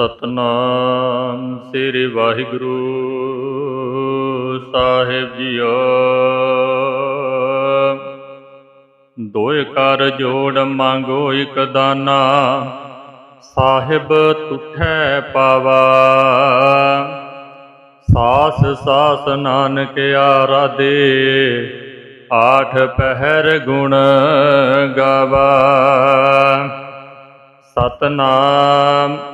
ਸਤਨਾਮ ਸ੍ਰੀ ਵਾਹਿਗੁਰੂ ਸਾਹਿਬ ਜੀਓ। ਦੋਇ ਕਰ ਜੋੜ ਮੰਗੋ ਇਕ ਦਾਨਾ, ਸਾਹਿਬ ਤੁਠੈ ਪਾਵਾ। ਸਾਸ ਸਾਸ ਨਾਨਕ ਆਰਾਧੇ, ਆਠ ਪਹਿਰ ਗੁਣ ਗਾਵਾ। ਸਤਨਾਮ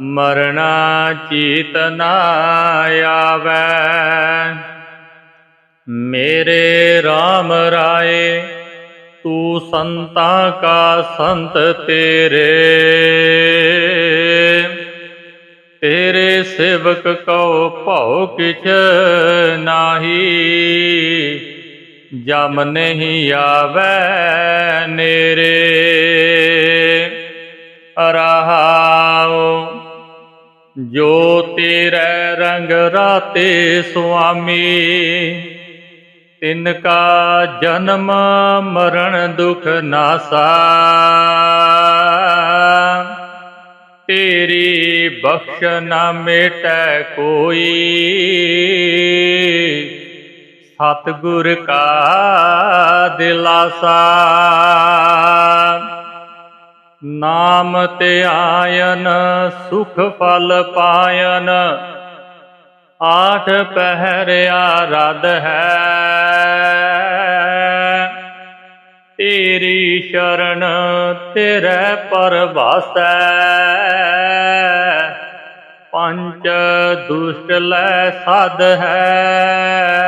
ਮਰਣਾ ਚੀਤ ਨਾ ਆਵੈ। ਮੇਰੇ RAM ਰਾਏ, ਤੂੰ ਸੰਤਾਂ ਕਾ ਸੰਤ ਤੇਰੇ। ਤੇਰੇ ਸੇਵਕ ਕਉ ਭਉ ਕਿਛ ਨਾਹੀ। ਜਮ ਨਹੀਂ ਆਵੈ ਨੇਰੇ। ਰਹਾਉ ਜੋ ਤੇਰੇ ਰੰਗ ਰਾਤੇ ਸੁਆਮੀ ਤਿਨ ਕਾ ਜਨਮ ਮਰਨ ਦੁਖ ਨਾਸਾ ਤੇਰੀ ਬਖਸ਼ ਨਾ ਮੇਟੈ ਕੋਈ। ਸਤਿਗੁਰ ਕਾ ਦਿਲਾਸਾ। ਨਾਮ ਤੇ ਆਇਨ, ਸੁਖ ਫਲ ਪਾਇਨ। ਆਠ ਪਹਿਰਿਆ ਰਦ ਹੈ। ਤੇਰੀ ਸ਼ਰਨ ਤੇਰੇ ਪਰਵਾਸੈ। ਪੰਚ ਦੁਸ਼ਟ ਲੈ ਸਦ ਹੈ।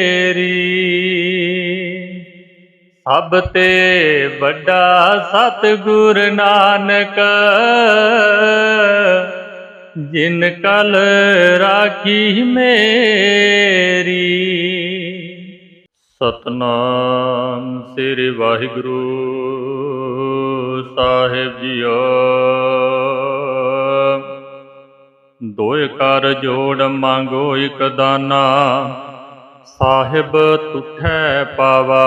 ਸਭ ਤੇ ਵੱਡਾ ਸਤਿਗੁਰ ਨਾਨਕ, ਜਿਨ ਕਲ ਰਾਖੀ ਮੇਰੀ। ਸਤਨਾਮ ਸ੍ਰੀ ਵਾਹਿਗੁਰੂ ਸਾਹਿਬ ਜੀਓ। ਦੋਇ ਕਰ ਜੋੜ ਮੰਗੋ ਇਕ ਦਾਨਾ। ਸਾਹਿਬ ਤੁਠੈ ਪਾਵਾ।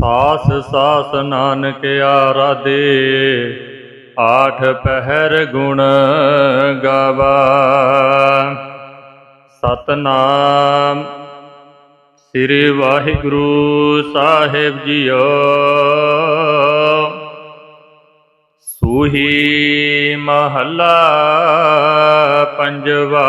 ਸਾਸ ਸਾਸ ਨਾਨਕ ਆਰਾਧੇ, ਆਠ ਪਹਿਰ ਗੁਣ ਗਾਵਾ। ਸਤਨਾਮ ਸ੍ਰੀ ਵਾਹਿਗੁਰੂ ਸਾਹਿਬ ਜੀਓ। ਸੂਹੀ ਮਹੱਲਾ ਪੰਜਵਾ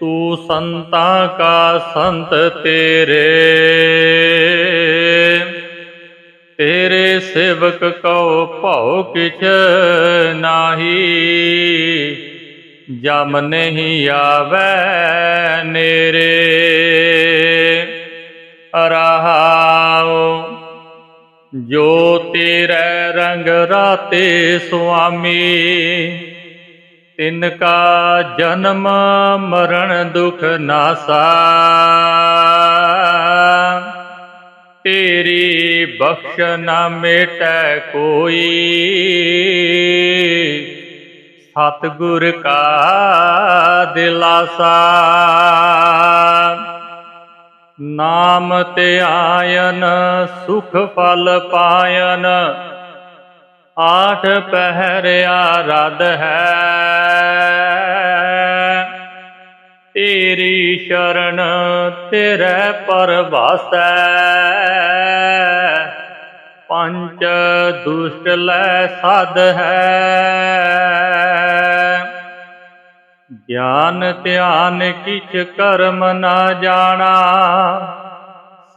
ਤੂੰ ਸੰਤਾਂ ਕਾ ਸੰਤ ਤੇਰੇ। ਤੇਰੇ ਸੇਵਕ ਕਉ ਭਉ ਕਿਛ ਨਾਹੀ। ਜਮ ਨਹੀਂ ਆਵੈ ਨੇਰੇ। ਰਹਾਉ ਜੋ ਤੇਰੇ ਰੰਗ ਰਾਤੇ ਸੁਆਮੀ। ਤਿਨ ਕਾ ਜਨਮ ਮਰਨ ਦੁਖ ਨਾਸਾ। ਤੇਰੀ ਬਖਸ਼ ਨਾ ਮੇਟੈ ਕੋਈ। ਸਤਿਗੁਰ ਕਾ ਦਿਲਾਸਾ। ਨਾਮ ਧਿਆਇਨ ਸੁਖ ਫਲ ਪਾਇਨ। ਆਠ ਪਹਿਰਿਆ ਰਦ ਹੈ। ਤੇਰੀ ਸ਼ਰਨ ਤੇਰੇ ਪਰਵਾਸੈ ਪੰਚ ਦੁਸ਼ਟ ਲੈ ਸਦ ਹੈ। ਗਿਆਨ ਧਿਆਨ ਕਿਛ ਕਰਮ ਨਾ ਜਾਣਾ।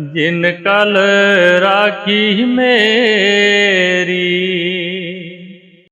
ਜਿਨ ਕਲ ਰਾਖੀ ਮੇਰੀ।